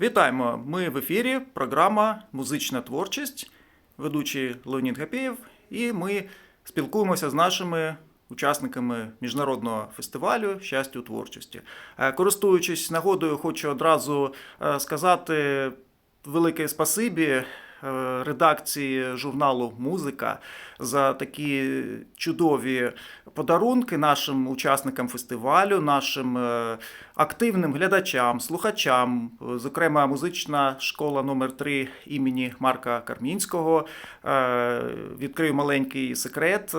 Вітаємо! Ми в ефірі. Програма Музична творчість, ведучий Леонід Гапєєв, і ми спілкуємося з нашими учасниками міжнародного фестивалю Щастя у творчості. Е, Користуючись нагодою, хочу одразу е, сказати велике спасибі редакції журналу Музика за такі чудові подарунки нашим учасникам фестивалю, нашим е, активним глядачам, слухачам. Е, Зокрема, музична школа номер 3 імені Марка Кармінського. Е, Відкрию маленький секрет.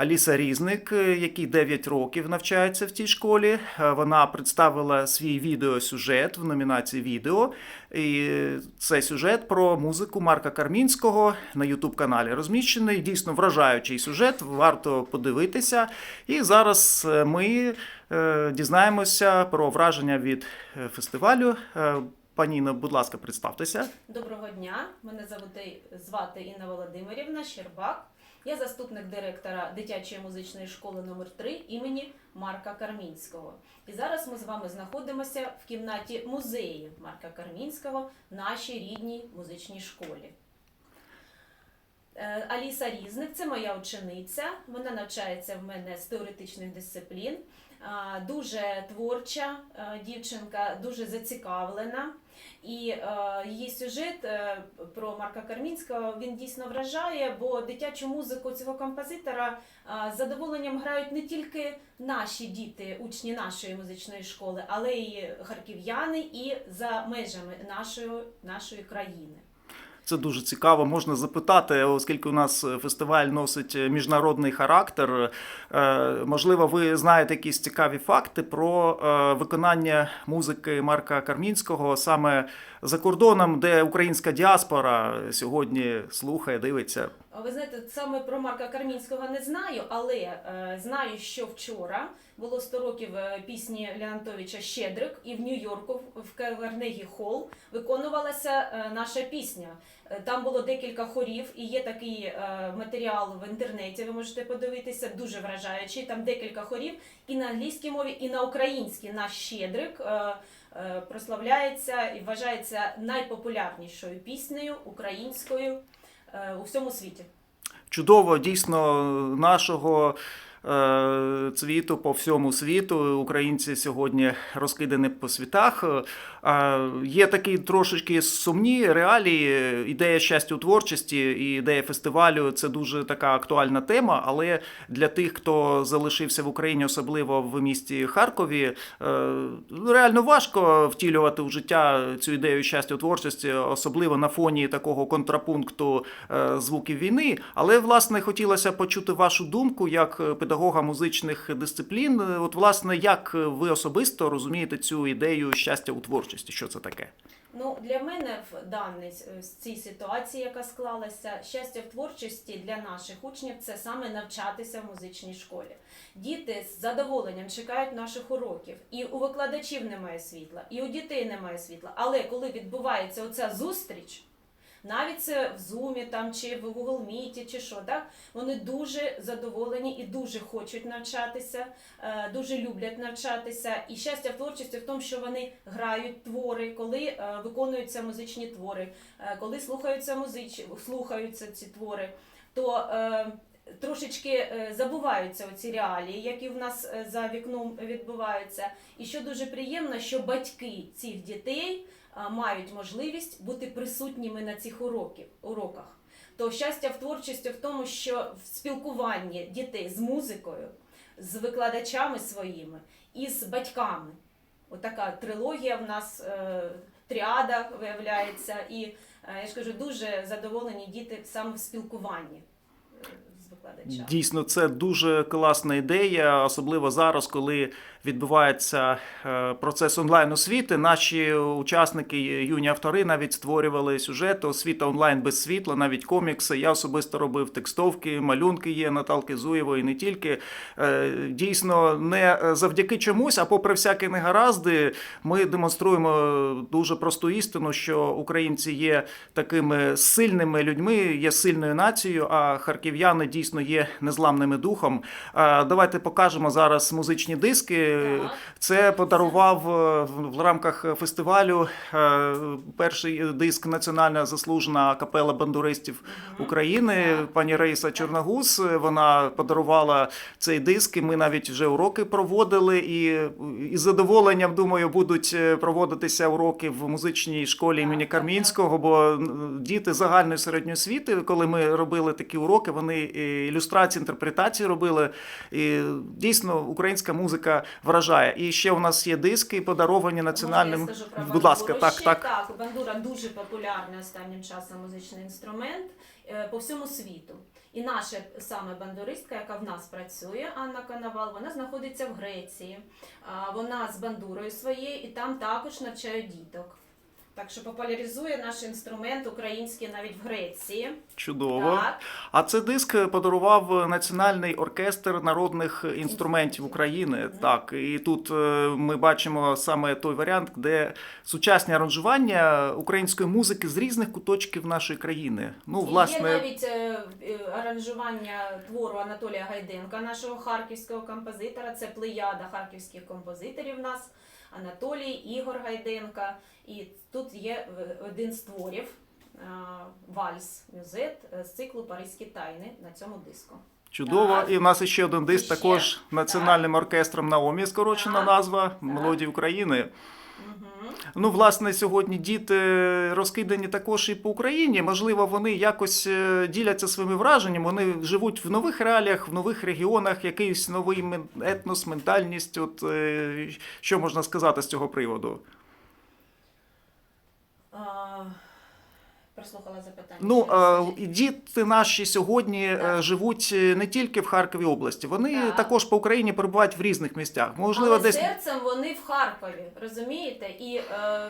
Аліса Різник, е, який 9 років навчається в цій школі, е, вона представила свій відеосюжет в номінації Відео. І це сюжет про музику Марка Кармінського на Ютуб каналі розміщений. Дійсно вражаючий сюжет, варто подивитися. І зараз е, ми дізнаємося про враження від фестивалю. Е, Пані будь ласка, представтеся. Доброго дня. Мене звати Інна Володимирівна Щербак. Я заступник директора дитячої музичної школи номер 3 імені Марка Кармінського. І зараз ми з вами знаходимося в кімнаті музею Марка Кармінського в нашій рідній музичній школі. Е, Аліса Різник це моя учениця. Вона навчається в мене з теоретичних дисциплін. Дуже творча е, дівчинка, дуже зацікавлена. І е, її сюжет е, про Марка Кармінського він дійсно вражає, бо дитячу музику цього композитора е, з задоволенням грають не тільки наші діти, учні нашої музичної школи, але й харків'яни і за межами нашої, нашої країни. Це дуже цікаво. Можна запитати, оскільки у нас фестиваль носить міжнародний характер. е, Можливо, ви знаєте якісь цікаві факти про е, виконання музики Марка Кармінського саме за кордоном, де українська діаспора сьогодні слухає, дивиться. Ви знаєте, саме про Марка Кармінського не знаю, але е, знаю, що вчора було 100 років е, пісні Леонтовича Щедрик, і в Нью-Йорку в Карнегі Холл виконувалася е, наша пісня. Е, Там було декілька хорів, і є такий е, матеріал в інтернеті. Ви можете подивитися, дуже вражаючий. Там декілька хорів і на англійській мові, і на українській. Наш Щедрик е, е, прославляється і вважається найпопулярнішою піснею українською у всьому світі. Чудово, дійсно, нашого е, цвіту по всьому світу. Українці сьогодні розкидані по світах. Е, Є такі трошечки сумні реалії. Ідея щастя у творчості і ідея фестивалю це дуже така актуальна тема. Але для тих, хто залишився в Україні, особливо в місті Харкові, е, реально важко втілювати в життя цю ідею щастя у творчості, особливо на фоні такого контрапункту е, звуків війни. Але власне хотілося почути вашу думку як педагога музичних дисциплін. Е, От, власне, як ви особисто розумієте цю ідею щастя у творчості? Що це таке? Ну, для мене в даній е, цій ситуації, яка склалася, щастя в творчості для наших учнів це саме навчатися в музичній школі. Діти з задоволенням чекають наших уроків. І у викладачів немає світла, і у дітей немає світла. Але коли відбувається оця зустріч, навіть це в Zoom там чи в Google Meet, чи що, так вони дуже задоволені і дуже хочуть навчатися, е, дуже люблять навчатися. І щастя в творчості в тому, що вони грають твори, коли е, виконуються музичні твори, е, коли слухаються музич... слухаються ці твори, то трошечки е, забуваються оці реалії, які в нас е, за вікном відбуваються. І що дуже приємно, що батьки цих дітей мають можливість бути присутніми на цих уроках. То щастя в творчості в тому, що в спілкуванні дітей з музикою, з викладачами своїми і з батьками. Отака трилогія в нас, е, тріада виявляється, і я ж кажу, дуже задоволені діти саме в спілкуванні з викладачами. Дійсно, це дуже класна ідея, особливо зараз, коли відбувається е, процес онлайн освіти. Наші учасники, юні автори, навіть створювали сюжети освіта онлайн без світла, навіть комікси. Я особисто робив текстовки, малюнки є Наталки Зуєвої, не тільки. Е, Дійсно, не завдяки чомусь, а попри всякі негаразди, ми демонструємо дуже просту істину, що українці є такими сильними людьми, є сильною нацією, а харків'яни дійсно є незламними духом. Давайте покажемо зараз музичні диски. Це подарував е, в рамках фестивалю е, перший диск Національна заслужена капела бандуристів України. Пані Раїса Чорногуз. е, Вона подарувала цей диск. і Ми навіть вже уроки проводили. І із задоволенням думаю, будуть проводитися уроки в музичній школі імені Кармінського. Бо діти загальної середньої освіти, коли ми робили такі уроки, вони ілюстрації, інтерпретації робили. І дійсно українська музика вражає. І ще у нас є диски, подаровані національним. Можна я скажу про Будь ласка, так, ще? так. Так, бандура дуже популярний останнім часом музичний інструмент е, по всьому світу. І наша саме бандуристка, яка в нас працює, Анна Коновал, вона знаходиться в Греції. Вона з бандурою своєю і там також навчають діток. Так що популяризує наш інструмент український навіть в Греції. Чудово. Так. А це диск подарував Національний оркестр народних інструментів України. Так, і тут е, ми бачимо саме той варіант, де сучасні аранжування української музики з різних куточків нашої країни. Ну, І власне, Є навіть е, е, аранжування твору Анатолія Гайденка, нашого харківського композитора. Це плеяда харківських композиторів у нас. Анатолій, Ігор Гайденка. І тут є один з творів Вальс Мюзет е, з циклу Паризькі тайни на цьому диску. чудово. Так. І в нас ще один диск ще. також національним оркестром Наомі, скорочена Так. назва Мелодії України. Ну, власне, сьогодні діти розкидані також і по Україні. Можливо, вони якось е, діляться своїми враженнями. Вони живуть в нових реаліях, в нових регіонах, якийсь новий етнос, ментальність. От е, що можна сказати з цього приводу? Прослухала запитання. Ну, і діти наші сьогодні е, Так. живуть не тільки в Харкові області, вони Так. також по Україні перебувають в різних місцях. Можливо, Але десь серцем вони в Харкові, розумієте? І е,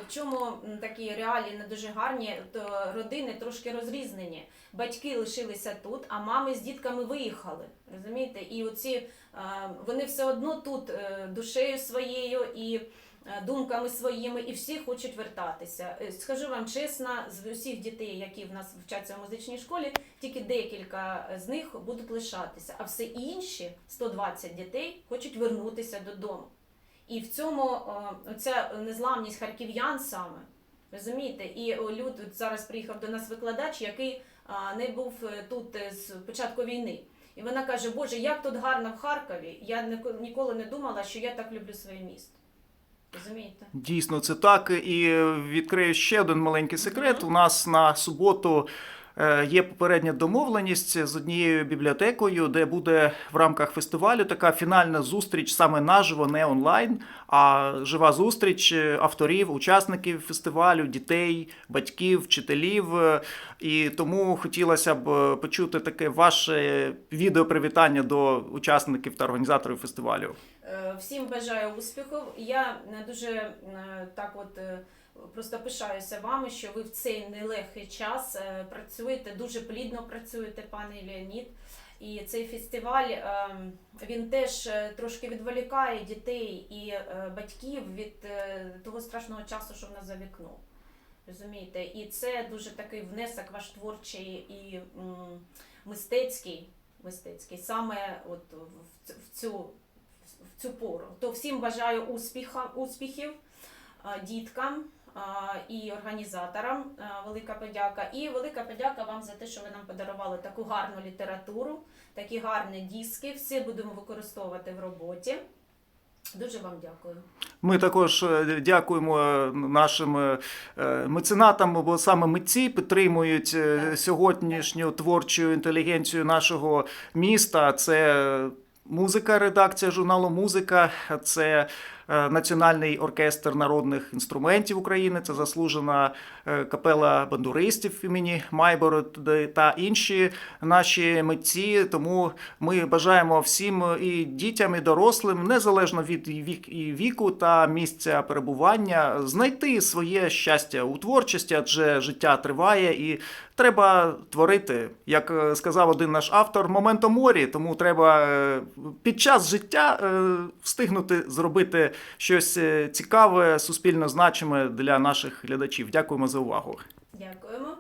в чому такі реалії не дуже гарні, то родини трошки розрізнені. Батьки лишилися тут, а мами з дітками виїхали. Розумієте? І оці е, вони все одно тут е, душею своєю і думками своїми, і всі хочуть вертатися. Е, Скажу вам чесно, з усіх дітей, які в нас вчаться в музичній школі, тільки декілька з них будуть лишатися, а все інші 120 дітей хочуть вернутися додому. І в цьому е, оця незламність харків'ян саме. Розумієте, і люд зараз приїхав до нас викладач, який не був е, тут е, з початку війни. І вона каже: Боже, як тут гарно в Харкові. Я ніко- ніколи не думала, що я так люблю своє місто. Розумієте? Дійсно, це так. І відкрию ще один маленький секрет. У нас на суботу. Е, Є попередня домовленість з однією бібліотекою, де буде в рамках фестивалю така фінальна зустріч саме наживо, не онлайн, а жива зустріч авторів, учасників фестивалю, дітей, батьків, вчителів. Е, І тому хотілося б почути таке ваше відеопривітання до учасників та організаторів фестивалю. Е, Всім бажаю успіхів. Я дуже так от просто пишаюся вами, що ви в цей нелегкий час е, працюєте, дуже плідно працюєте, пане Леонід. І цей фестиваль е, він теж е, трошки відволікає дітей і батьків від того страшного часу, що в нас за вікном. Розумієте? І це дуже такий внесок ваш творчий і мистецький, мистецький саме от в, цю в цю пору. То всім бажаю успіха, успіхів діткам і організаторам. Велика подяка. І велика подяка вам за те, що ви нам подарували таку гарну літературу, такі гарні диски. Всі будемо використовувати в роботі. Дуже вам дякую. Ми також е, дякуємо е, нашим е, е, меценатам, бо саме митці підтримують е, сьогоднішню творчу інтелігенцію нашого міста. Це музика, редакція журналу Музика, це е, Національний оркестр народних інструментів України, це заслужена е, капела бандуристів імені Майбороди та інші наші митці. Тому ми бажаємо всім і дітям, і дорослим, незалежно від вік віку та місця перебування, знайти своє щастя у творчості, адже життя триває і треба творити. Як е, сказав один наш автор, моменто морі. Тому треба е, під час життя е, встигнути зробити щось е, цікаве, суспільно значиме для наших глядачів. Дякуємо за увагу. Дякуємо.